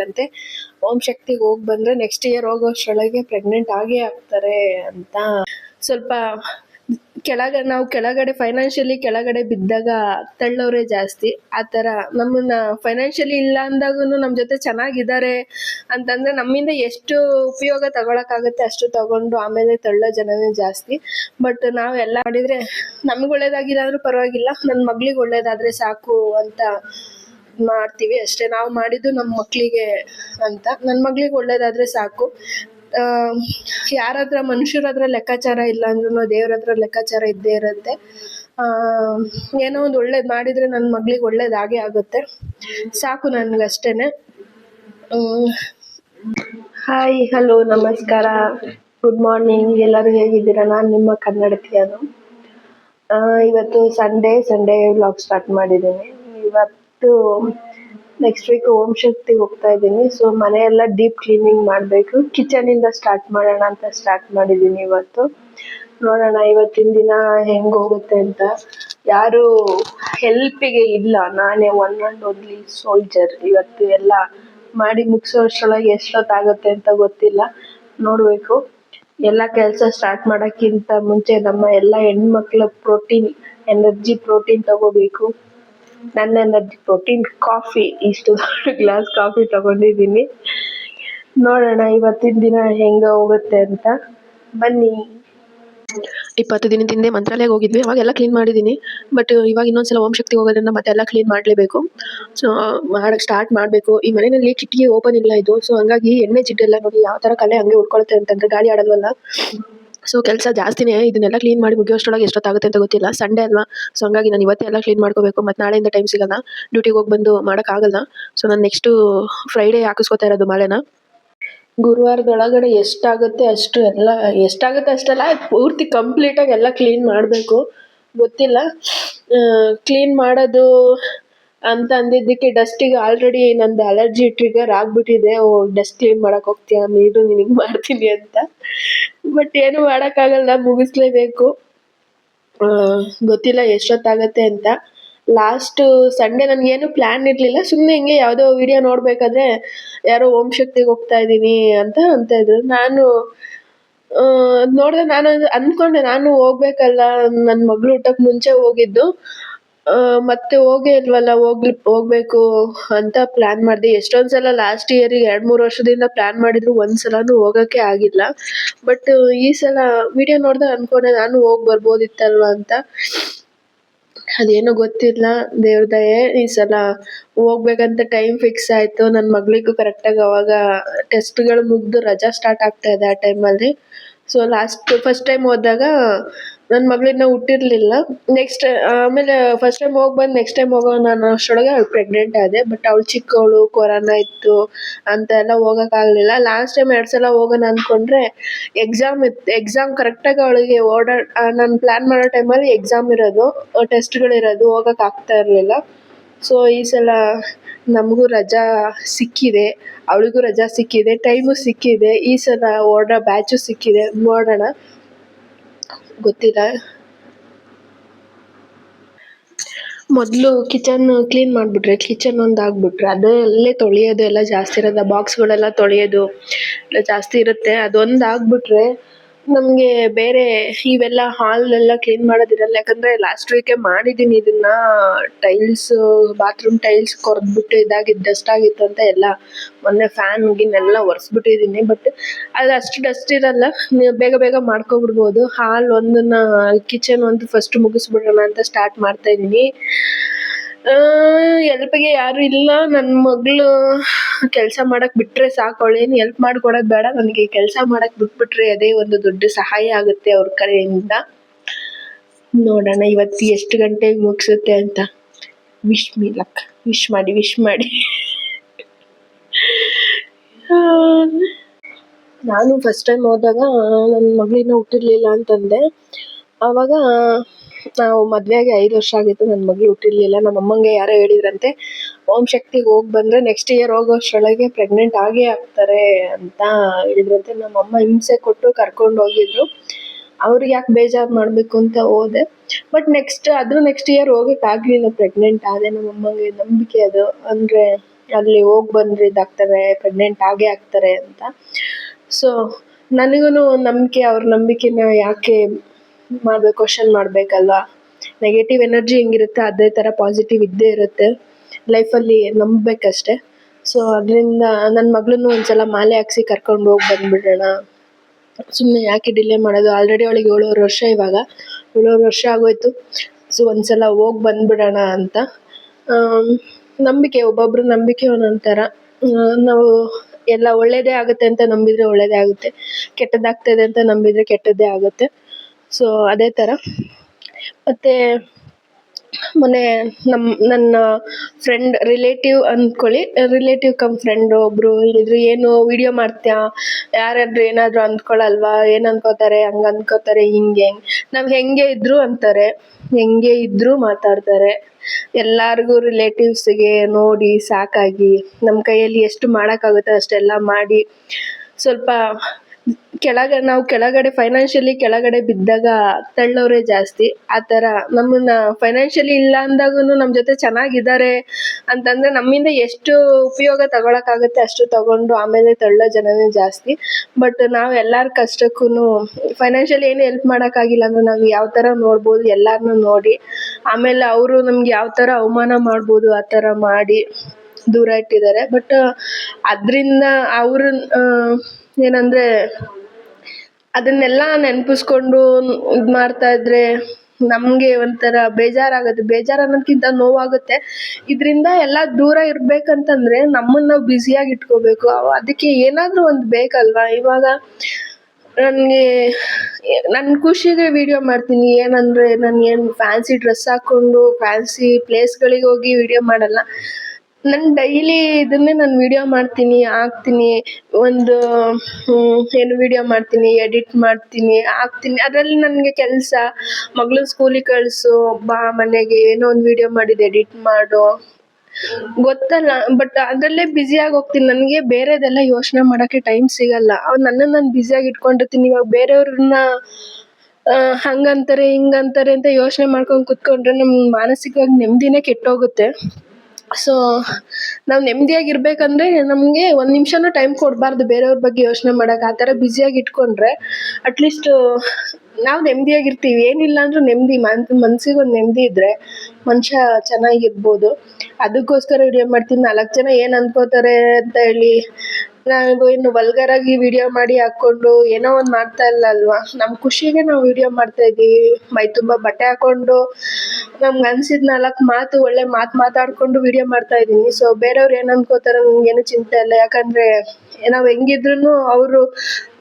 ಅಂತೆ ಓಂ ಶಕ್ತಿಗೆ ಹೋಗಿ ಬಂದ್ರೆ ನೆಕ್ಸ್ಟ್ ಇಯರ್ ಹೋಗೋಷ್ಟೊಳಗೆ ಪ್ರೆಗ್ನೆಂಟ್ ಆಗೇ ಆಗ್ತಾರೆ ಅಂತ. ಸ್ವಲ್ಪ ಕೆಳಗೆ, ನಾವು ಕೆಳಗಡೆ ಫೈನಾನ್ಷಿಯಲಿ ಕೆಳಗಡೆ ಬಿದ್ದಾಗ ತಳ್ಳೋರೆ ಜಾಸ್ತಿ. ಆ ಥರ ನಮ್ಮನ್ನ ಫೈನಾನ್ಷಿಯಲಿ ಇಲ್ಲ ಅಂದಾಗೂ ನಮ್ಮ ಜೊತೆ ಚೆನ್ನಾಗಿದ್ದಾರೆ ಅಂತಂದ್ರೆ ನಮ್ಮಿಂದ ಎಷ್ಟು ಉಪಯೋಗ ತಗೊಳಕ್ಕಾಗುತ್ತೆ ಅಷ್ಟು ತಗೊಂಡು ಆಮೇಲೆ ತಳ್ಳೋ ಜನನೇ ಜಾಸ್ತಿ. ಬಟ್ ನಾವೆಲ್ಲ ಮಾಡಿದ್ರೆ ನಮ್ಗೆ ಒಳ್ಳೇದಾಗಿಲ್ಲ ಅಂದ್ರೂ ಪರವಾಗಿಲ್ಲ ನನ್ನ ಮಗ್ಳಿಗೆ ಒಳ್ಳೇದಾದ್ರೆ ಸಾಕು ಅಂತ ಮಾಡ್ತೀವಿ ಅಷ್ಟೇ. ನಾವು ಮಾಡಿದ್ದು ನಮ್ಮ ಮಕ್ಕಳಿಗೆ ಅಂತ. ನನ್ನ ಮಗಳಿಗೆ ಒಳ್ಳೇದಾದರೆ ಸಾಕು. ಯಾರ ಹತ್ರ ಮನುಷ್ಯರ ಹತ್ರ ಲೆಕ್ಕಾಚಾರ ಇಲ್ಲ ಅಂದ್ರೂ ದೇವ್ರ ಹತ್ರ ಲೆಕ್ಕಾಚಾರ ಇದ್ದೇ ಇರುತ್ತೆ. ಏನೋ ಒಂದು ಒಳ್ಳೇದು ಮಾಡಿದರೆ ನನ್ನ ಮಗಳಿಗೆ ಒಳ್ಳೇದಾಗೇ ಆಗುತ್ತೆ. ಸಾಕು ನನಗಷ್ಟೇ ಹಾಯ್ ಹಲೋ ನಮಸ್ಕಾರ. ಗುಡ್ ಮಾರ್ನಿಂಗ್ ಎಲ್ಲರೂ ಹೇಗಿದ್ದೀರಾ? ನಾನು ನಿಮ್ಮ ಕನ್ನಡತಿ ಅದು ಇವತ್ತು ಸಂಡೇ ಸಂಡೇ ವ್ಲಾಗ್ ಸ್ಟಾರ್ಟ್ ಮಾಡಿದ್ದೀನಿ. ಇವತ್ತು ನೆಕ್ಸ್ಟ್ ವೀಕ್ ಓಂ ಶಕ್ತಿ ಹೋಗ್ತಾ ಇದ್ದೀನಿ. ಸೊ ಮನೆಯೆಲ್ಲ ಡೀಪ್ ಕ್ಲೀನಿಂಗ್ ಮಾಡಬೇಕು. ಕಿಚನಿಂದ ಸ್ಟಾರ್ಟ್ ಮಾಡೋಣ ಅಂತ ಸ್ಟಾರ್ಟ್ ಮಾಡಿದ್ದೀನಿ ಇವತ್ತು. ನೋಡೋಣ ಇವತ್ತಿನ ದಿನ ಹೆಂಗೆ ಹೋಗುತ್ತೆ ಅಂತ. ಯಾರು ಹೆಲ್ಪಿಗೆ ಇಲ್ಲ. ನಾನೇ ಒನ್ ಆ್ಯಂಡ್ ಓನ್ಲಿ ಸೋಲ್ಜರ್ ಇವತ್ತು ಎಲ್ಲ ಮಾಡಿ ಮುಗಿಸೋ ಅಷ್ಟರೊಳಗೆ ಎಷ್ಟೊತ್ತಾಗುತ್ತೆ ಅಂತ ಗೊತ್ತಿಲ್ಲ. ನೋಡಬೇಕು. ಎಲ್ಲ ಕೆಲಸ ಸ್ಟಾರ್ಟ್ ಮಾಡೋಕ್ಕಿಂತ ಮುಂಚೆ ನಮ್ಮ ಎಲ್ಲ ಹೆಣ್ಮಕ್ಳ ಪ್ರೋಟೀನ್ ಎನರ್ಜಿ ಪ್ರೋಟೀನ್ ತಗೋಬೇಕು. ನನ್ನ ಎನರ್ಜಿ ಪ್ರೋಟೀನ್ ಕಾಫಿ ಇಷ್ಟು ದೊಡ್ಡ ಗ್ಲಾಸ್ ಕಾಫಿ ತಗೊಂಡಿದ್ದೀನಿ. ನೋಡೋಣ, ಇವತ್ತಿನ ದಿನ ಹೆಂಗ ಹೋಗುತ್ತೆ ಅಂತ. ಬನ್ನಿ. ಇಪ್ಪತ್ತು ದಿನದ ಹಿಂದೆ ಮಂತ್ರಾಲಯಕ್ಕೆ ಹೋಗಿದ್ವಿ, ಅವಾಗೆಲ್ಲ ಕ್ಲೀನ್ ಮಾಡಿದ್ದೀನಿ. ಬಟ್ ಇವಾಗ ಇನ್ನೊಂದ್ಸಲ ಓಂ ಶಕ್ತಿ ಹೋಗೋದ್ರಿಂದ ಮತ್ತೆ ಎಲ್ಲ ಕ್ಲೀನ್ ಮಾಡಲೇಬೇಕು. ಸೊ ಮಾಡಕ್ಕೆ ಸ್ಟಾರ್ಟ್ ಮಾಡಬೇಕು. ಈ ಮನೆಯಲ್ಲಿ ಕಿಟಕಿ ಓಪನ್ ಇಲ್ಲ ಇದು. ಸೊ ಹಂಗಾಗಿ ಎಣ್ಣೆ ಜಿಡ್ಡೆಲ್ಲ ನೋಡಿ ಯಾವ ಥರ ಕಲೆ ಹಂಗೆ ಉಳ್ಕೊಳುತ್ತೆ ಅಂತಂದರೆ ಗಾಳಿ ಆಡಲ್ವಲ್ಲ. ಸೊ ಕೆಲಸ ಜಾಸ್ತಿನೇ ಇದನ್ನೆಲ್ಲ ಕ್ಲೀನ್ ಮಾಡಿ ಮುಗಿಯೋಷ್ಟೊಳಗೆ ಎಷ್ಟೊತ್ತಾಗುತ್ತೆ ಅಂತ ಗೊತ್ತಿಲ್ಲ. ಸಂಡೇ ಅಲ್ವಾ? ಸೊ ಹಂಗಾಗಿ ನಾನು ಇವತ್ತೇ ಎಲ್ಲ ಕ್ಲೀನ್ ಮಾಡ್ಕೋಬೇಕು. ಮತ್ತು ನಾಳೆಯಿಂದ ಟೈಮ್ ಸಿಗಲ್ಲ. ಡ್ಯೂಟಿಗೆ ಹೋಗಿ ಬಂದು ಮಾಡೋಕ್ಕಾಗಲ್ಲ. ಸೊ ನಾನು ನೆಕ್ಸ್ಟು ಫ್ರೈಡೇ ಹಾಕಿಸ್ಕೋತಾ ಇರೋದು ಮಾಲೆನ ಗುರುವಾರದೊಳಗಡೆ ಎಷ್ಟಾಗುತ್ತೆ ಅಷ್ಟು ಎಲ್ಲ, ಎಷ್ಟಾಗುತ್ತೆ ಅಷ್ಟೆಲ್ಲ ಪೂರ್ತಿ ಕಂಪ್ಲೀಟಾಗಿ ಎಲ್ಲ ಕ್ಲೀನ್ ಮಾಡಬೇಕು. ಗೊತ್ತಿಲ್ಲ. ಕ್ಲೀನ್ ಮಾಡೋದು ಅಂತ ಅಂದಿದ್ದಕ್ಕೆ ಡಸ್ಟಿಗೆ ಆಲ್ರೆಡಿ ನಂದು ಅಲರ್ಜಿ ಟ್ರಿಗರ್ ಆಗ್ಬಿಟ್ಟಿದೆ. ಓ ಡಸ್ಟ್ ಕ್ಲೀನ್ ಮಾಡಕ್ಕೆ ಹೋಗ್ತೀಯ? ನೀರು ನಿನಗೆ ಮಾಡ್ತೀನಿ ಅಂತ. ಬಟ್ ಏನು ಮಾಡೋಕ್ಕಾಗಲ್ಲ, ಮುಗಿಸ್ಲೇಬೇಕು. ಗೊತ್ತಿಲ್ಲ ಎಷ್ಟೊತ್ತಾಗತ್ತೆ ಅಂತ. ಲಾಸ್ಟ್ ಸಂಡೇ ನನಗೇನು ಪ್ಲ್ಯಾನ್ ಇರಲಿಲ್ಲ. ಸುಮ್ಮನೆ ಹಿಂಗೆ ಯಾವುದೋ ವಿಡಿಯೋ ನೋಡಬೇಕಾದ್ರೆ ಯಾರೋ ಓಂ ಶಕ್ತಿಗೆ ಹೋಗ್ತಾ ಇದ್ದೀನಿ ಅಂತ ಅಂತ ಇದ್ರು ನಾನು ನೋಡಿದೆ ನಾನು ಅಂದ್ಕೊಂಡೆ, ನಾನು ಹೋಗ್ಬೇಕಲ್ಲ. ನನ್ನ ಮಗಳು ಊಟಕ್ಕೆ ಮುಂಚೆ ಹೋಗಿದ್ದು. ಆ, ಮತ್ತೆ ಹೋಗೇ ಇಲ್ವಲ್ಲ ಹೋಗ್ಲಿ ಹೋಗ್ಬೇಕು ಅಂತ ಪ್ಲಾನ್ ಮಾಡಿದೆ. ಎಷ್ಟೊಂದು ಸಲ ಲಾಸ್ಟ್ ಇಯರಿಗೆ ಎರಡ್ ಮೂರು ವರ್ಷದಿಂದ ಪ್ಲಾನ್ ಮಾಡಿದ್ರು ಒಂದು ಸಲನೂ ಹೋಗಕ್ಕೆ ಆಗಿಲ್ಲ. ಬಟ್ ಈ ಸಲ ವಿಡಿಯೋ ನೋಡಿದಾಗ ಅನ್ಕೊಂಡೆ ನಾನು ಹೋಗ್ ಬರ್ಬೋದಿತ್ತಲ್ವ ಅಂತ. ಅದೇನೋ ಗೊತ್ತಿಲ್ಲ ದೇವ್ರ ದಯೆ ಈ ಸಲ ಹೋಗ್ಬೇಕಂತ ಟೈಮ್ ಫಿಕ್ಸ್ ಆಯ್ತು. ನನ್ನ ಮಗಳಿಗೂ ಕರೆಕ್ಟಾಗಿ ಅವಾಗ ಟೆಸ್ಟ್ಗಳು ಮುಗಿದು ರಜಾ ಸ್ಟಾರ್ಟ್ ಆಗ್ತಾ ಇದೆ ಆ ಟೈಮಲ್ಲಿ ಸೊ ಲಾಸ್ಟ್ ಫಸ್ಟ್ ಟೈಮ್ ಹೋದಾಗ ನನ್ನ ಮಗಳನ್ನ ಹುಟ್ಟಿರಲಿಲ್ಲ. ನೆಕ್ಸ್ಟ್ ಆಮೇಲೆ ಫಸ್ಟ್ ಟೈಮ್ ಹೋಗಿ ಬಂದು ನೆಕ್ಸ್ಟ್ ಟೈಮ್ ಹೋಗೋಣ ನಾನು ಅಷ್ಟರೊಳಗೆ ಅವಳು ಪ್ರೆಗ್ನೆಂಟ್ ಆದೆ ಬಟ್ ಅವಳು ಚಿಕ್ಕವಳು ಕೊರೋನಾ ಇತ್ತು, ಅಂತ ಎಲ್ಲ ಹೋಗೋಕ್ಕಾಗಲಿಲ್ಲ ಲಾಸ್ಟ್ ಟೈಮ್ ಎರಡು ಸಲ ಹೋಗೋಣ ಅಂದ್ಕೊಂಡ್ರೆ ಎಕ್ಸಾಮ್ ಇತ್ತು ಎಕ್ಸಾಮ್ ಕರೆಕ್ಟಾಗಿ ಅವಳಿಗೆ ಓಡಾ ನಾನು ಪ್ಲ್ಯಾನ್ ಮಾಡೋ ಟೈಮಲ್ಲಿ ಎಕ್ಸಾಮ್ ಇರೋದು ಟೆಸ್ಟ್ಗಳಿರೋದು ಹೋಗೋಕೆ ಆಗ್ತಾ ಇರಲಿಲ್ಲ. ಸೊ ಈ ಸಲ ನಮಗೂ ರಜಾ ಸಿಕ್ಕಿದೆ, ಅವಳಿಗೂ ರಜಾ ಸಿಕ್ಕಿದೆ ಟೈಮು ಸಿಕ್ಕಿದೆ, ಈ ಸಲ ಓಡೋ ಬ್ಯಾಚು ಸಿಕ್ಕಿದೆ, ನೋಡೋಣ. ಗೊತ್ತಿಲ್ಲ. ಮೊದಲು ಕಿಚನ್ ಕ್ಲೀನ್ ಮಾಡಿಬಿಟ್ರೆ ಕಿಚನ್ ಒಂದು ಆಗಿಬಿಟ್ರೆ ಅದರಲ್ಲೇ ತೊಳೆಯೋದು ಎಲ್ಲ ಜಾಸ್ತಿ ಇರೋದು ಬಾಕ್ಸ್ಗಳೆಲ್ಲ ತೊಳೆಯೋದು ಜಾಸ್ತಿ ಇರುತ್ತೆ. ಅದೊಂದು ಆಗಿಬಿಟ್ರೆ ನಮಗೆ ಬೇರೆ ಇವೆಲ್ಲ ಹಾಲೆಲ್ಲ ಕ್ಲೀನ್ ಮಾಡೋದಿರಲ್ಲ. ಯಾಕಂದ್ರೆ ಲಾಸ್ಟ್ ವೀಕೆ ಮಾಡಿದ್ದೀನಿ ಇದನ್ನ. ಟೈಲ್ಸ್ ಬಾತ್ರೂಮ್ ಟೈಲ್ಸ್ ಕೊರೆದ್ಬಿಟ್ಟು ಇದಾಗಿದ್ದು ಡಸ್ಟ್ ಆಗಿತ್ತು ಅಂತ ಎಲ್ಲ. ಮೊನ್ನೆ ಫ್ಯಾನ್ ಗಿನ್ನೆಲ್ಲ ಒರೆಸ್ಬಿಟ್ಟಿದ್ದೀನಿ ಬಟ್ ಅದು ಅಷ್ಟು ಡಸ್ಟ್ ಇರಲ್ಲ. ಬೇಗ ಬೇಗ ಮಾಡ್ಕೊಬಿಡ್ಬೋದು. ಹಾಲ್ ಒಂದನ್ನ ಕಿಚನ್ ಒಂದು ಫಸ್ಟ್ ಮುಗಿಸ್ಬಿಡೋಣ ಅಂತ ಸ್ಟಾರ್ಟ್ ಮಾಡ್ತಾ ಇದ್ದೀನಿ ಎಲ್ಪಿಗೆ ಯಾರು ಇಲ್ಲ. ನನ್ನ ಮಗಳು ಕೆಲಸ ಮಾಡಕ್ ಬಿಟ್ರೆ ಸಾಕು. ಅವಳೇನು ಹೆಲ್ಪ್ ಮಾಡ್ಕೊಡೋದು ಬೇಡ. ನನಗೆ ಕೆಲಸ ಮಾಡಕ್ ಬಿಟ್ಬಿಟ್ರೆ ಅದೇ ಒಂದು ದೊಡ್ಡ ಸಹಾಯ ಆಗುತ್ತೆ ಅವ್ರ ಕಡೆಯಿಂದ ನೋಡೋಣ ಇವತ್ತು ಎಷ್ಟು ಗಂಟೆಗೆ ಮುಗಿಸುತ್ತೆ ಅಂತ. ವಿಶ್ ಮೀ ಲಕ್ ವಿಶ್ ಮಾಡಿ ವಿಶ್ ಮಾಡಿ. ನಾನು ಫಸ್ಟ್ ಟೈಮ್ ಹೋದಾಗ ನನ್ನ ಮಗಳಿನ ಹುಟ್ಟಿರ್ಲಿಲ್ಲ ಅಂತಂದೆ. ಆವಾಗ ನಾವು ಮದುವೆಯಾಗಿ ಐದು ವರ್ಷ ಆಗಿತ್ತು. ನನ್ನ ಮಗಳು ಹುಟ್ಟಿರ್ಲಿಲ್ಲ. ನಮ್ಮ ಅಮ್ಮಂಗೆ ಯಾರೋ ಹೇಳಿದ್ರಂತೆ ಓಂ ಶಕ್ತಿ ಹೋಗಿ ಬಂದರೆ ನೆಕ್ಸ್ಟ್ ಇಯರ್ ಹೋಗೋಷ್ರೊಳಗೆ ಪ್ರೆಗ್ನೆಂಟ್ ಆಗೇ ಆಗ್ತಾರೆ ಅಂತ ಹೇಳಿದ್ರಂತೆ ನಮ್ಮಮ್ಮ ಹಿಂಸೆ ಕೊಟ್ಟು ಕರ್ಕೊಂಡು ಹೋಗಿದ್ರು. ಅವ್ರಿಗೆ ಯಾಕೆ ಬೇಜಾರು ಮಾಡಬೇಕು ಅಂತ ಹೋದೆ. ಬಟ್ ನೆಕ್ಸ್ಟ್ ಅದು ನೆಕ್ಸ್ಟ್ ಇಯರ್ ಹೋಗೋಕ್ಕಾಗಲಿಲ್ಲ ಪ್ರೆಗ್ನೆಂಟ್ ಆದೆ. ನಮ್ಮ ಅಮ್ಮಂಗೆ ನಂಬಿಕೆ ಅದು. ಅಂದರೆ ಅಲ್ಲಿ ಹೋಗಿ ಬಂದರೆ ಇದಾಗ್ತಾರೆ ಪ್ರೆಗ್ನೆಂಟ್ ಆಗೇ ಆಗ್ತಾರೆ ಅಂತ. ಸೊ ನನಗೂ ನಂಬಿಕೆ, ಅವ್ರ ನಂಬಿಕೆನ ಯಾಕೆ ಮಾಡಬೇಕು ಕ್ವಶನ್ ಮಾಡಬೇಕಲ್ವಾ? ನೆಗೆಟಿವ್ ಎನರ್ಜಿ ಹೆಂಗಿರುತ್ತೆ, ಅದೇ ಥರ ಪಾಸಿಟಿವ್ ಇದ್ದೇ ಇರುತ್ತೆ. ಲೈಫಲ್ಲಿ ನಂಬಬೇಕಷ್ಟೆ. ಸೊ ಅದರಿಂದ ನನ್ನ ಮಗಳನ್ನೂ ಒಂದ್ಸಲ ಮಾಲೆ ಹಾಕ್ಸಿ ಕರ್ಕೊಂಡು ಹೋಗಿ ಬಂದುಬಿಡೋಣ. ಸುಮ್ಮನೆ ಯಾಕೆ ಡಿಲೇ ಮಾಡೋದು? ಆಲ್ರೆಡಿ ಅವಳಿಗೆ ಏಳುವರೆ ವರ್ಷ ಇವಾಗ. ಏಳುವರೆ ವರ್ಷ ಆಗೋಯ್ತು. ಸೊ ಒಂದ್ಸಲ ಹೋಗಿ ಬಂದುಬಿಡೋಣ ಅಂತ. ನಂಬಿಕೆ ಒಬ್ಬೊಬ್ಬರು ನಂಬಿಕೆ ಒಂದೊಂದು ನಾವು ಎಲ್ಲ ಒಳ್ಳೇದೇ ಆಗುತ್ತೆ ಅಂತ ನಂಬಿದರೆ ಒಳ್ಳೇದೇ ಆಗುತ್ತೆ. ಕೆಟ್ಟದಾಗ್ತದೆ ಅಂತ ನಂಬಿದರೆ ಕೆಟ್ಟದ್ದೇ ಆಗುತ್ತೆ. ಸೊ ಅದೇ ಥರ. ಮತ್ತು ಮೊನ್ನೆ ನಮ್ಮ ನನ್ನ ಫ್ರೆಂಡ್ ರಿಲೇಟಿವ್ ಅಂದ್ಕೊಳ್ಳಿ ರಿಲೇಟಿವ್ ಕಮ್ ಫ್ರೆಂಡ್ ಒಬ್ಬರು ಹೇಳಿದ್ರು, ಏನು ವಿಡಿಯೋ ಮಾಡ್ತೀಯಾ? ಯಾರಾದ್ರು ಏನಾದರೂ ಅಂದ್ಕೊಳ್ಳಲ್ವಾ ಏನು ಅನ್ಕೋತಾರೆ? ಹಂಗೆ ಅನ್ಕೋತಾರೆ? ಹಿಂಗೆ. ನಾವು ಹೆಂಗೆ ಇದ್ರು ಅಂತಾರೆ. ಹೆಂಗೆ ಇದ್ದರೂ ಮಾತಾಡ್ತಾರೆ. ಎಲ್ಲರಿಗೂ ರಿಲೇಟಿವ್ಸ್ಗೆ ನೋಡಿ ಸಾಕಾಗಿ ನಮ್ಮ ಕೈಯಲ್ಲಿ ಎಷ್ಟು ಮಾಡೋಕ್ಕಾಗುತ್ತೋ ಅಷ್ಟೆಲ್ಲ ಮಾಡಿ, ಸ್ವಲ್ಪ ಕೆಳಗೆ, ನಾವು ಕೆಳಗಡೆ ಫೈನಾನ್ಷಿಯಲಿ ಕೆಳಗಡೆ ಬಿದ್ದಾಗ ತಳ್ಳೋರೇ ಜಾಸ್ತಿ. ಆ ಥರ ನಮ್ಮನ್ನ ಫೈನಾನ್ಷಿಯಲಿ ಇಲ್ಲ ಅಂದಾಗೂ ನಮ್ಮ ಜೊತೆ ಚೆನ್ನಾಗಿದ್ದಾರೆ ಅಂತಂದರೆ ನಮ್ಮಿಂದ ಎಷ್ಟು ಉಪಯೋಗ ತಗೊಳಕ್ಕಾಗುತ್ತೆ ಅಷ್ಟು ತಗೊಂಡು ಆಮೇಲೆ ತಳ್ಳೋ ಜನನೇ ಜಾಸ್ತಿ. ಬಟ್ ನಾವು ಎಲ್ಲರ ಕಷ್ಟಕ್ಕೂ ಫೈನಾನ್ಷಿಯಲಿ ಏನು ಹೆಲ್ಪ್ ಮಾಡೋಕ್ಕಾಗಿಲ್ಲ ಅಂದ್ರೆ ನಾವು ಯಾವ ಥರ ನೋಡ್ಬೋದು ಎಲ್ಲರನ್ನೂ ನೋಡಿ. ಆಮೇಲೆ ಅವರು ನಮ್ಗೆ ಯಾವ ಥರ ಅವಮಾನ ಮಾಡ್ಬೋದು ಆ ಥರ ಮಾಡಿ ದೂರ ಇಟ್ಟಿದ್ದಾರೆ. ಬಟ್ ಅದರಿಂದ ಅವ್ರ ಏನಂದರೆ ಅದನ್ನೆಲ್ಲ ನೆನಪಿಸ್ಕೊಂಡು ಇದು ಮಾಡ್ತಾ ಇದ್ರೆ ನಮಗೆ ಒಂಥರ ಬೇಜಾರಾಗುತ್ತೆ. ಬೇಜಾರು ಅನ್ನೋದ್ಕಿಂತ ನೋವಾಗುತ್ತೆ. ಇದರಿಂದ ಎಲ್ಲ ದೂರ ಇರ್ಬೇಕಂತಂದ್ರೆ ನಮ್ಮನ್ನು ನಾವು ಬ್ಯುಸಿಯಾಗಿ ಇಟ್ಕೋಬೇಕು. ಅದಕ್ಕೆ ಏನಾದರೂ ಒಂದು ಬೇಕಲ್ವಾ? ಇವಾಗ ನನಗೆ ನನ್ನ ಖುಷಿಗೆ ವಿಡಿಯೋ ಮಾಡ್ತೀನಿ. ಏನಂದರೆ ನಾನು ಏನು ಫ್ಯಾನ್ಸಿ ಡ್ರೆಸ್ ಹಾಕ್ಕೊಂಡು ಫ್ಯಾನ್ಸಿ ಪ್ಲೇಸ್ಗಳಿಗೆ ಹೋಗಿ ವಿಡಿಯೋ ಮಾಡಲ್ಲ. ನಾನು ಡೈಲಿ ಇದನ್ನೇ ನಾನು ವಿಡಿಯೋ ಮಾಡ್ತೀನಿ, ಹಾಕ್ತೀನಿ, ಒಂದು ಏನು ವಿಡಿಯೋ ಮಾಡ್ತೀನಿ ಎಡಿಟ್ ಮಾಡ್ತೀನಿ, ಹಾಕ್ತೀನಿ. ಅದರಲ್ಲಿ ನನಗೆ ಕೆಲಸ, ಮಗಳು ಸ್ಕೂಲಿಗೆ ಕಳಿಸು, ಬಾ ಮನೆಗೆ, ಏನೋ ಒಂದು ವಿಡಿಯೋ ಮಾಡಿದ್ದು ಎಡಿಟ್ ಮಾಡು. ಗೊತ್ತಲ್ಲ ಬಟ್ ಅದರಲ್ಲೇ ಬ್ಯುಸಿಯಾಗಿ ಹೋಗ್ತೀನಿ. ನನಗೆ ಬೇರೆದೆಲ್ಲ ಯೋಚನೆ ಮಾಡೋಕ್ಕೆ ಟೈಮ್ ಸಿಗಲ್ಲ. ಅವ್ರು ನನ್ನನ್ನು ನಾನು ಬ್ಯುಸಿಯಾಗಿ ಇಟ್ಕೊಂಡಿರ್ತೀನಿ. ಇವಾಗ ಬೇರೆಯವ್ರನ್ನ ಹಂಗಂತಾರೆ, ಹಿಂಗಂತಾರೆ ಅಂತ ಯೋಚನೆ ಮಾಡ್ಕೊಂಡು ಕುತ್ಕೊಂಡ್ರೆ ನಮ್ಮ ಮಾನಸಿಕವಾಗಿ ನೆಮ್ಮದಿನೇ ಕೆಟ್ಟೋಗುತ್ತೆ. ಸೊ ನಾವು ನೆಮ್ಮದಿಯಾಗಿರ್ಬೇಕಂದ್ರೆ ನಮಗೆ ಒಂದು ನಿಮಿಷನೂ ಟೈಮ್ ಕೊಡಬಾರ್ದು ಬೇರೆಯವ್ರ ಬಗ್ಗೆ ಯೋಚನೆ ಮಾಡೋಕೆ. ಆ ಥರ ಬ್ಯುಸಿಯಾಗಿ ಇಟ್ಕೊಂಡ್ರೆ ಅಟ್ಲೀಸ್ಟ್ ನಾವು ನೆಮ್ಮದಿಯಾಗಿರ್ತೀವಿ. ಏನಿಲ್ಲ ಅಂದರೂ ನೆಮ್ಮದಿ, ಮನ್, ಮನ್ಸಿಗೆ ಒಂದು ನೆಮ್ಮದಿ ಇದ್ದರೆ ಮನುಷ್ಯ ಚೆನ್ನಾಗಿರ್ಬೋದು. ಅದಕ್ಕೋಸ್ಕರ ವಿಡಿಯೋ ಮಾಡ್ತೀನಿ ನಾಲ್ಕು ಜನ ಏನು ಅನ್ಕೋತಾರೆ ಅಂತ ಹೇಳಿ ನಾವು ಏನು ಆಗಿ ವಿಡಿಯೋ ಮಾಡಿ ಹಾಕೊಂಡು ಏನೋ ಒಂದು ಮಾಡ್ತಾ ಇಲ್ಲ ಅಲ್ವಾ ನಮ್ಮ ಖುಷಿಗೆ ನಾವು ವಿಡಿಯೋ ಮಾಡ್ತಾ ಇದ್ದೀವಿ. ಮೈ ತುಂಬ ಬಟ್ಟೆ ಹಾಕೊಂಡು ನಮ್ಗೆ ಅನ್ಸಿದ ನಾಲ್ಕು ಮಾತು ಒಳ್ಳೆ ಮಾತು ಮಾತಾಡಿಕೊಂಡು ವಿಡಿಯೋ ಮಾಡ್ತಾ ಇದ್ದೀನಿ. ಸೊ ಬೇರೆಯವ್ರು ಏನು ಅನ್ಕೋತಾರೆ ಏನು ಚಿಂತೆ ಇಲ್ಲ. ಯಾಕಂದರೆ ನಾವು ಹೆಂಗಿದ್ರು ಅವರು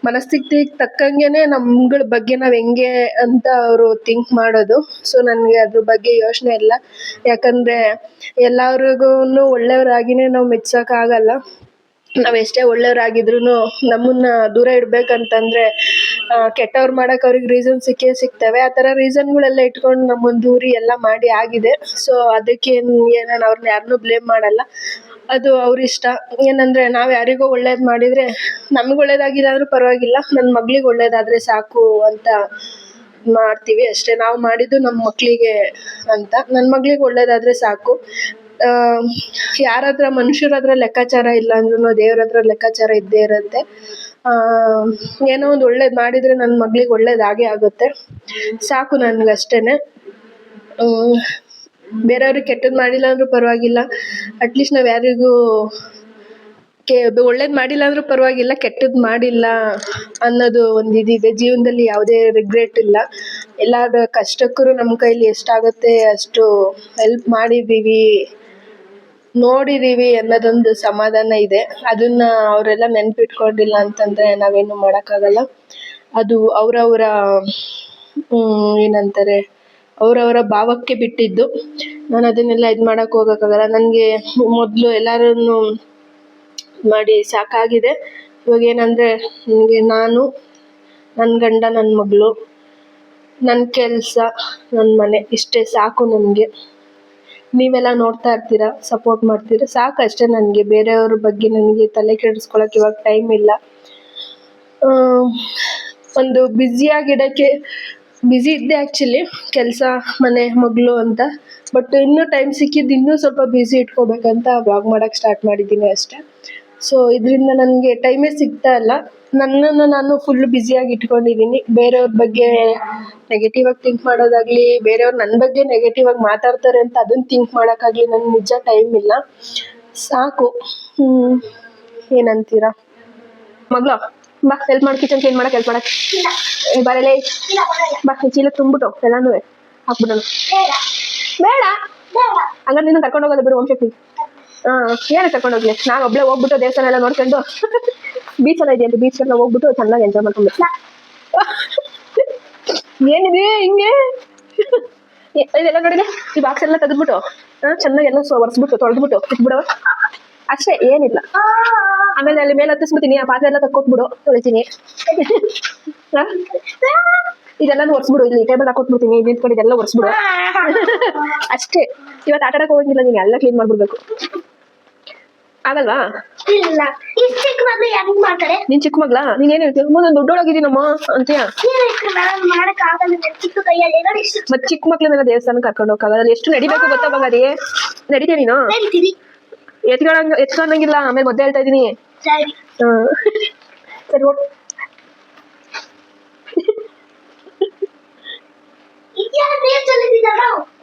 ಮನಸ್ಥಿತಿ ತಕ್ಕಂಗೆನೆ ನಮ್ಗಳ ಬಗ್ಗೆ ನಾವು ಹೆಂಗೆ ಅಂತ ಅವರು ಥಿಂಕ್ ಮಾಡೋದು. ಸೊ ನನಗೆ ಅದ್ರ ಬಗ್ಗೆ ಯೋಚನೆ ಇಲ್ಲ. ಯಾಕಂದರೆ ಎಲ್ಲರಿಗೂ ಒಳ್ಳೆಯವರಾಗಿನೇ ನಾವು ಮೆಚ್ಚೋಕ್ಕಾಗಲ್ಲ ನಾವು ಎಷ್ಟೇ ಒಳ್ಳೆಯವರಾಗಿದ್ರು ನಮ್ಮನ್ನ ದೂರ ಇಡಬೇಕಂತಂದ್ರೆ ಕೆಟ್ಟವ್ರು ಮಾಡೋಕೆ ಅವ್ರಿಗೆ ರೀಸನ್ ಸಿಕ್ಕೇ ಸಿಗ್ತವೆ. ಆ ಥರ ರೀಸನ್ಗಳೆಲ್ಲ ಇಟ್ಕೊಂಡು ನಮ್ಮನ್ನು ದೂರಿ ಎಲ್ಲ ಮಾಡಿ ಆಗಿದೆ. ಸೊ ಅದಕ್ಕೇನು ಏನು ನಾನು ಅವ್ರನ್ನ ಯಾರನ್ನೂ ಬ್ಲೇಮ್ ಮಾಡಲ್ಲ. ಅದು ಅವ್ರ ಇಷ್ಟ. ಏನಂದರೆ, ನಾವು ಯಾರಿಗೋ ಒಳ್ಳೇದು ಮಾಡಿದರೆ ನಮ್ಗೆ ಒಳ್ಳೇದಾಗಿಲ್ಲ ಅಂದರೂ ಪರವಾಗಿಲ್ಲ. ನನ್ನ ಮಗಳಿಗೆ ಒಳ್ಳೇದಾದರೆ ಸಾಕು ಅಂತ ಮಾಡ್ತೀವಿ ಅಷ್ಟೇ. ನಾವು ಮಾಡಿದ್ದು ನಮ್ಮ ಮಕ್ಕಳಿಗೆ ಅಂತ. ನನ್ನ ಮಗಳಿಗೆ ಒಳ್ಳೇದಾದರೆ ಸಾಕು. ಯಾರ ಹತ್ರ ಮನುಷ್ಯರ ಹತ್ರ ಲೆಕ್ಕಾಚಾರ ಇಲ್ಲ ಅಂದ್ರೂ ದೇವ್ರ ಹತ್ರ ಲೆಕ್ಕಾಚಾರ ಇದ್ದೇ ಇರುತ್ತೆ. ಏನೋ ಒಂದು ಒಳ್ಳೇದು ಮಾಡಿದರೆ ನನ್ನ ಮಗ್ಳಿಗೆ ಒಳ್ಳೇದಾಗೇ ಆಗುತ್ತೆ. ಸಾಕು ನನಗಷ್ಟೇ ಬೇರೆಯವ್ರಿಗೆ ಕೆಟ್ಟದ್ದು ಮಾಡಿಲ್ಲ ಅಂದರೂ ಪರವಾಗಿಲ್ಲ. ಅಟ್ಲೀಸ್ಟ್ ನಾವು ಯಾರಿಗೂ ಕೆ, ಒಳ್ಳೇದು ಮಾಡಿಲ್ಲ ಅಂದರೂ ಪರವಾಗಿಲ್ಲ ಕೆಟ್ಟದ್ದು ಮಾಡಿಲ್ಲ ಅನ್ನೋದು ಒಂದು ಇದಿದೆ. ಜೀವನದಲ್ಲಿ ಯಾವುದೇ ರಿಗ್ರೆಟ್ ಇಲ್ಲ. ಎಲ್ಲರ ಕಷ್ಟಕ್ಕೂ ನಮ್ಮ ಕೈಲಿ ಎಷ್ಟಾಗುತ್ತೆ ಅಷ್ಟು ಹೆಲ್ಪ್ ಮಾಡಿದ್ದೀವಿ ನೋಡಿದ್ದೀವಿ ಅನ್ನೋದೊಂದು ಸಮಾಧಾನ ಇದೆ. ಅದನ್ನ ಅವರೆಲ್ಲ ನೆನ್ಪಿಟ್ಕೊಂಡಿಲ್ಲ ಅಂತಂದ್ರೆ ನಾವೇನು ಮಾಡೋಕ್ಕಾಗಲ್ಲ. ಅದು ಅವರವರ ಏನಂತಾರೆ, ಅವರವರ ಭಾವಕ್ಕೆ ಬಿಟ್ಟಿದ್ದು. ನಾನು ಅದನ್ನೆಲ್ಲ ಇದು ಮಾಡೋಕ್ಕೆ ಹೋಗೋಕ್ಕಾಗಲ್ಲ. ನನಗೆ ಮೊದಲು ಎಲ್ಲರನ್ನು ಮಾಡಿ ಸಾಕಾಗಿದೆ. ಇವಾಗ ಏನಂದರೆ, ನನಗೆ ನಾನು ನನ್ನ ಗಂಡ ನನ್ನ ಮಗಳು ನನ್ನ ಕೆಲಸ ನನ್ನ ಮನೆ, ಇಷ್ಟೇ ಸಾಕು ನನಗೆ. ನೀವೆಲ್ಲ ನೋಡ್ತಾ ಇರ್ತೀರಾ ಸಪೋರ್ಟ್ ಮಾಡ್ತೀರಾ? ಸಾಕು ಅಷ್ಟೇ ನನಗೆ. ಬೇರೆಯವ್ರ ಬಗ್ಗೆ ನನಗೆ ತಲೆ ಕೆಡಿಸ್ಕೊಳಕ್ಕೆ ಇವಾಗ ಟೈಮ್ ಇಲ್ಲ. ಒಂದು ಬ್ಯುಸಿಯಾಗಿಡೋಕ್ಕೆ ಬ್ಯುಸಿ ಇದ್ದೆ ಆ್ಯಕ್ಚುಲಿ ಕೆಲಸ, ಮನೆ, ಮಗಳು ಅಂತ. ಬಟ್ ಇನ್ನೂ ಟೈಮ್ ಸಿಕ್ಕಿದ್ದು ಇನ್ನೂ ಸ್ವಲ್ಪ ಬ್ಯುಸಿ ಇಟ್ಕೋಬೇಕಂತ ವ್ಲಾಗ್ ಮಾಡೋಕ್ಕೆ ಸ್ಟಾರ್ಟ್ ಮಾಡಿದ್ದೀನಿ ಅಷ್ಟೇ. ಸೊ ಇದರಿಂದ ನನಗೆ ಟೈಮೇ ಸಿಗ್ತಾ ಇಲ್ಲ. ನನ್ನನ್ನು ನಾನು ಫುಲ್ ಬ್ಯುಸಿಯಾಗಿ ಇಟ್ಕೊಂಡಿದ್ದೀನಿ ಬೇರೆಯವ್ರ ಬಗ್ಗೆ ನೆಗೆಟಿವ್ ಆಗಿ ಥಿಂಕ್ ಮಾಡೋದಾಗಲಿ, ಬೇರೆಯವ್ರು ನನ್ನ ಬಗ್ಗೆ ನೆಗೆಟಿವ್ ಆಗಿ ಮಾತಾಡ್ತಾರೆ ಅಂತ ಅದನ್ನು ಥಿಂಕ್ ಮಾಡೋಕ್ಕಾಗಲಿ ನನಗೆ ನಿಜ ಟೈಮ್ ಇಲ್ಲ. ಸಾಕು. ಹ್ಞೂ ಏನಂತೀರಾ? ಮಗಳು, ಬಾ ಹೆಲ್ಪ್ ಮಾಡಿ ಕಿಚನ್ ಕ್ಲೀನ್ ಮಾಡಕ್ಕೆ ಹೆಲ್ಪ್ ಮಾಡಕ್ಕೆ ಬರಲೆ ಬಾ ಚೀಲ ತುಂಬಿಟ್ಟು ಎಲ್ಲಾನು ಹಾಕ್ಬಿಡೋಣ. ಬೇಡ. ಹಂಗಾರೆ ನಿನ್ನ ಕರ್ಕೊಂಡು ಹೋಗೋದು ಬಿಡು ವಂಶಕ್ತಿ ಹಾಂ ಏನಕ್ಕೆ ಕರ್ಕೊಂಡು ಹೋಗ್ಲಿ. ನಾನು ಒಬ್ಳೆ ಹೋಗ್ಬಿಟ್ಟು ದೇವಸ್ಥಾನ ಎಲ್ಲ ನೋಡ್ಕೊಂಡು ಬೀಚ್ ಎಲ್ಲ ಇದೆ ಅಂತ ಬೀಚ್ ಎಲ್ಲ ಹೋಗ್ಬಿಟ್ಟು ಚೆನ್ನಾಗಿ ಎಂಜಾಯ್ ಮಾಡ್ಕೊಂಡು ಏನಿದೆ ಹಿಂಗೆ? ಇದೆಲ್ಲ ನೋಡಿಲ್ಲ ಈ ಬಾಕ್ಸ್ ಎಲ್ಲ ತೆಗೆದ್ಬಿಟ್ಟು ಚೆನ್ನಾಗಿ ಎಲ್ಲ ಒರೆಸ್ಬಿಟ್ಟು ತೊಳೆದ್ಬಿಟ್ಟು ಇಟ್ಬಿಡವ ಅಷ್ಟೇ ಏನಿಲ್ಲ. ಆಮೇಲೆ ಅಲ್ಲಿ ಮೇಲೆ ಹತ್ತಿಸ್ಬಿಡ್ತೀನಿ ಆ ಪಾತ್ರೆ ಎಲ್ಲ ತಕ್ಕೊಟ್ಬಿಡು ತೊಳಿತೀನಿ? ಇದೆಲ್ಲ ಒರೆಸ್ಬಿಡು ಇಲ್ಲಿ ಟೇಬಲ್ ಹಾಕೊಟ್ಬಿಡ್ತೀನಿ ನಿಂತ್ಕೊಂಡು ಇದೆಲ್ಲ ಒರೆಸ್ಬಿಡು. ಅಷ್ಟೇ. ಇವತ್ತು ಆಟ ಆಡಕ್ಕೆ ಹೋಗಂಗಿಲ್ಲ ನೀನು ಎಲ್ಲ ಕ್ಲೀನ್ ಮಾಡ್ಬಿಡ್ಬೇಕು. ಆಗಲ್ವಾ? ಇಲ್ಲ. ಇಷ್ಟು ಚಿಕ್ಕ ಮಗು ಹೆಂಗ್ ಮಾಡ್ತಾರೆ? ನೀನ್ ಚಿಕ್ಕ ಮಗ್ಲಾ ನೀನ್ ಏನ್ ಹೇಳ್ತೀಯ? ನಾನು ದೊಡ್ಡೊಳಗಿದ್ದೀನಮ್ಮ ಅಂತೀಯ? ಮಾಡಕ್ ಆಗಲ್ಲ. ಚಿಕ್ಕ ಕೈಯಲ್ಲಿ ನೋಡಿ ಇಷ್ಟು ಮತ್ ಚಿಕ್ಕ ಮಕ್ಳನ್ನೆಲ್ಲ ದೇವಸ್ಥಾನಕ್ಕೆ ಕರ್ಕೊಂಡು ಹೋಗಲ್ಲ ಎಷ್ಟು ನಡಿಬೇಕು ಗೊತ್ತಾ ಬಂಗಾರಿ ನಡಿತೀಯ ನೀನು? ಎತ್ಕೊಳಂಗ ಎತ್ಕೊಂಡಂಗಿಲ್ಲ. ಆಮೇಲೆ ಮೊದ್ಲೇ ಹೇಳ್ತಾ ಇದೀನಿ ಸರಿ. ಹ್ಮ್. ಸರಿ ಹೋಗ್.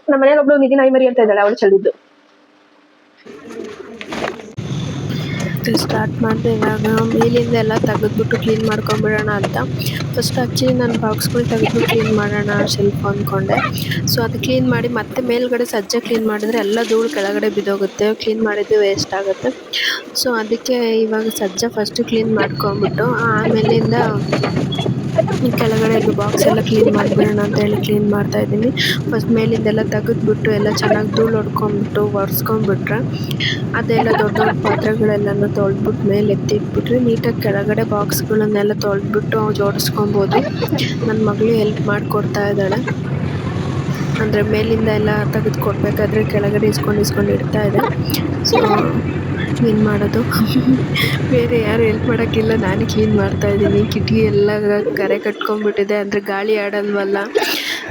ನಮ್ಮ ಮನೇಲಿ ಒಬ್ಳು ನಿಧಿ ನಾಯಿ ಮರಿ ಅಂತ ಇದ್ದಾಳೆ. ಅವಳು ಚೆಲ್ಲಿದ್ದು ಸ್ಟಾರ್ಟ್ ಮಾಡಿದೆ ಇವಾಗ ಮೇಲಿಂದ ಎಲ್ಲ ತೆಗೆದ್ಬಿಟ್ಟು ಕ್ಲೀನ್ ಮಾಡ್ಕೊಂಬಿಡೋಣ ಅಂತ. ಫಸ್ಟ್ ಆ್ಯಕ್ಚುಲಿ ನಾನು ಬಾಕ್ಸ್ಗಳು ತೆಗೆದು ಕ್ಲೀನ್ ಮಾಡೋಣ ಶೆಲ್ಫ್ ಅಂದ್ಕೊಂಡೆ ಸೊ ಅದು ಕ್ಲೀನ್ ಮಾಡಿ ಮತ್ತೆ ಮೇಲ್ಗಡೆ ಸಜ್ಜೆ ಕ್ಲೀನ್ ಮಾಡಿದ್ರೆ ಎಲ್ಲ ಧೂಳು ಕೆಳಗಡೆ ಬಿದ್ದೋಗುತ್ತೆ. ಕ್ಲೀನ್ ಮಾಡಿದ್ದು ವೇಸ್ಟ್ ಆಗುತ್ತೆ. ಸೊ ಅದಕ್ಕೆ ಇವಾಗ ಸಜ್ಜೆ ಫಸ್ಟು ಕ್ಲೀನ್ ಮಾಡ್ಕೊಂಬಿಟ್ಟು, ಆಮೇಲಿಂದ ಕೆಳಗಡೆ ಇದು ಬಾಕ್ಸ್ ಎಲ್ಲ ಕ್ಲೀನ್ ಮಾಡಿಬಿಡೋಣ ಅಂತ ಹೇಳಿ ಕ್ಲೀನ್ ಮಾಡ್ತಾ ಇದ್ದೀನಿ. ಫಸ್ಟ್ ಮೇಲಿಂದೆಲ್ಲ ತೆಗೆದ್ಬಿಟ್ಟು ಎಲ್ಲ ಚೆನ್ನಾಗಿ ಧೂಳು ಹೊಡ್ಕೊಂಬಿಟ್ಟು ಒರೆಸ್ಕೊಂಡ್ಬಿಟ್ರೆ ಅದೆಲ್ಲ ದೊಡ್ಡ ದೊಡ್ಡ ಪಾತ್ರೆಗಳೆಲ್ಲನೂ ತೊಳೆದ್ಬಿಟ್ಟು ಮೇಲೆ ಎತ್ತಿಟ್ಬಿಟ್ರೆ ನೀಟಾಗಿ ಕೆಳಗಡೆ ಬಾಕ್ಸ್ಗಳನ್ನೆಲ್ಲ ತೊಳೆದ್ಬಿಟ್ಟು ಜೋಡಿಸ್ಕೊಬೋದು. ನನ್ನ ಮಗಳು ಹೆಲ್ಪ್ ಮಾಡಿಕೊಡ್ತಾ ಇದ್ದಾಳೆ. ಅಂದರೆ ಮೇಲಿಂದ ಎಲ್ಲ ತೆಗೆದು ಕೊಡಬೇಕಾದ್ರೆ ಕೆಳಗಡೆ ಇಸ್ಕೊಂಡು ಇಸ್ಕೊಂಡು ಇಡ್ತಾ ಇದೆ. ಸೊ ಏನು ಮಾಡೋದು. ಬೇರೆ ಯಾರು ಹೆಲ್ಪ್ ಮಾಡೋಕ್ಕಿಲ್ಲ, ನಾನೇ ಕ್ಲೀನ್ ಮಾಡ್ತಾ ಇದ್ದೀನಿ. ಕಿಟಕಿ ಎಲ್ಲ ಕರೆ ಕಟ್ಕೊಂಡ್ಬಿಟ್ಟಿದೆ, ಅಂದರೆ ಗಾಳಿ ಆಡಲ್ವಲ್ಲ?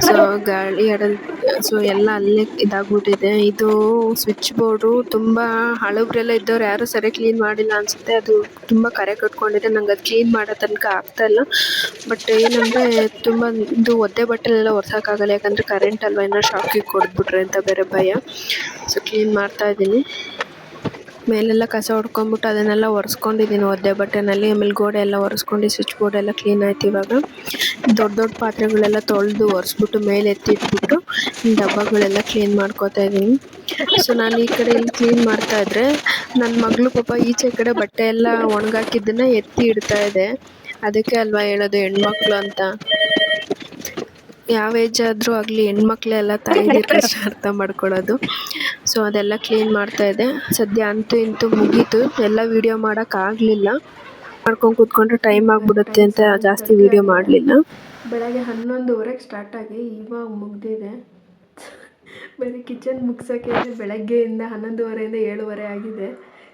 ಸೊ ಗಾಳಿ ಆಡಲ್ ಸೊ ಎಲ್ಲ ಅಲ್ಲೇ ಇದಾಗ್ಬಿಟ್ಟಿದೆ. ಇದು ಸ್ವಿಚ್ ಬೋರ್ಡು ತುಂಬ ಹಳಬ್ರೆಲ್ಲ ಇದ್ದವ್ರು ಯಾರೂ ಸರಿ ಕ್ಲೀನ್ ಮಾಡಿಲ್ಲ ಅನಿಸುತ್ತೆ. ಅದು ತುಂಬ ಕರೆ ಕಟ್ಕೊಂಡಿದೆ. ನಂಗೆ ಅದು ಕ್ಲೀನ್ ಮಾಡೋ ತನಕ ಆಗ್ತಾಯಿಲ್ಲ ಬಟ್ ಏನಂದರೆ, ತುಂಬ ಇದು ಒದ್ದೆ ಬಟ್ಟೆಲೆಲ್ಲ ಒರ್ಸೋಕ್ಕಾಗಲ್ಲ. ಯಾಕಂದರೆ ಕರೆಂಟ್ ಅಲ್ವಾ ಏನೋ ಶಾಕಿಗೆ ಕೊಡ್ಬಿಟ್ರೆ ಅಂತ ಬೇರೆ ಭಯ. ಸೊ ಕ್ಲೀನ್ ಮಾಡ್ತಾ ಇದ್ದೀನಿ. ಮೇಲೆಲ್ಲ ಕಸ ಹೊಡ್ಕೊಂಬಿಟ್ಟು ಅದನ್ನೆಲ್ಲ ಒರೆಸ್ಕೊಂಡಿದ್ದೀನಿ ಒದ್ದೆ ಬಟ್ಟೆನಲ್ಲಿ, ಆಮೇಲೆ ಗೋಡೆ ಎಲ್ಲ ಒರೆಸ್ಕೊಂಡು ಸ್ವಿಚ್ ಬೋರ್ಡ್ ಎಲ್ಲ ಕ್ಲೀನ್ ಆಯ್ತು ಇವಾಗ. ದೊಡ್ಡ ದೊಡ್ಡ ಪಾತ್ರೆಗಳೆಲ್ಲ ತೊಳೆದು ಒರೆಸ್ಬಿಟ್ಟು ಮೇಲೆ ಎತ್ತಿಟ್ಬಿಟ್ಟು ಡಬ್ಬಗಳೆಲ್ಲ ಕ್ಲೀನ್ ಮಾಡ್ಕೋತಾ ಇದ್ದೀನಿ. ಸೊ ನಾನು ಈ ಕಡೆ ಇಲ್ಲಿ ಕ್ಲೀನ್ ಮಾಡ್ತಾ ಇದ್ರೆ ನನ್ನ ಮಗಳು ಪಾಪ ಈಚೆ ಕಡೆ ಬಟ್ಟೆ ಎಲ್ಲ ಒಣಗಾಕಿದ್ದನ್ನ ಎತ್ತಿ ಇಡ್ತಾ ಇದೆ. ಅದಕ್ಕೆ ಅಲ್ವಾ ಹೇಳೋದು ಹೆಣ್ಮಕ್ಳು ಅಂತ. ಯಾವ ಏಜ್ ಆದರೂ ಆಗಲಿ ಹೆಣ್ಮಕ್ಳೆಲ್ಲ ತಾಯಿದಿರ ಕಷ್ಟ ಅರ್ಥ ಮಾಡ್ಕೊಳ್ಳೋದು ಸೊ ಅದೆಲ್ಲ ಕ್ಲೀನ್ ಮಾಡ್ತಾ ಇದೆ. ಸದ್ಯ ಅಂತೂ ಇಂತೂ ಮುಗೀತು. ಎಲ್ಲ ವೀಡಿಯೋ ಮಾಡೋಕ್ಕಾಗಲಿಲ್ಲ ಮಾಡ್ಕೊಂಡು ಕೂತ್ಕೊಂಡ್ರೆ ಟೈಮ್ ಆಗಿಬಿಡುತ್ತೆ ಅಂತ ಜಾಸ್ತಿ ವೀಡಿಯೋ ಮಾಡಲಿಲ್ಲ. ಬೆಳಗ್ಗೆ ಹನ್ನೊಂದುವರೆಗೆ ಸ್ಟಾರ್ಟ್ ಆಗಿ ಇವಾಗ ಮುಗ್ದಿದೆ. ಬರೀ ಕಿಚನ್ ಮುಗ್ಸೋಕ್ಕೆ ಬೆಳಗ್ಗೆಯಿಂದ ಹನ್ನೊಂದುವರೆಯಿಂದ ಏಳುವರೆ ಆಗಿದೆ.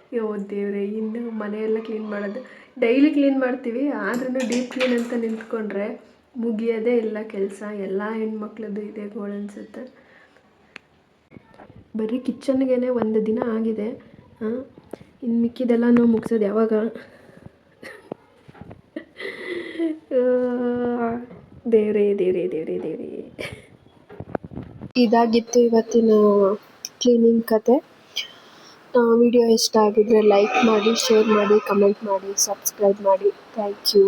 ಅಯ್ಯೋ ದೇವ್ರೆ ಇನ್ನು ಮನೆಯೆಲ್ಲ ಕ್ಲೀನ್ ಮಾಡೋದು. ಡೈಲಿ ಕ್ಲೀನ್ ಮಾಡ್ತೀವಿ ಆದ್ರೂ ಡೀಪ್ ಕ್ಲೀನ್ ಅಂತ ನಿಂತ್ಕೊಂಡ್ರೆ ಮುಗಿಯೋದೇ ಇಲ್ಲ ಕೆಲಸ. ಎಲ್ಲ ಹೆಣ್ಮಕ್ಳದ್ದು ಇದೆ ಗೋಳು ಬರೀ ಕಿಚನ್ಗೇ ಒಂದು ದಿನ ಆಗಿದೆ. ಇನ್ನು ನಾವು ಮುಗಿಸೋದು ಯಾವಾಗ? ದೇವ್ರೇ ದೇವ್ರೇ ದೇವ್ರೇ ದೇವ್ರೇ. ಇದಾಗಿತ್ತು ಇವತ್ತಿನ ಕ್ಲೀನಿಂಗ್ ಕತೆ. ವಿಡಿಯೋ ಇಷ್ಟ ಆಗಿದ್ರೆ ಲೈಕ್ ಮಾಡಿ, ಶೇರ್ ಮಾಡಿ, ಕಮೆಂಟ್ ಮಾಡಿ, ಸಬ್ಸ್ಕ್ರೈಬ್ ಮಾಡಿ. Thank you.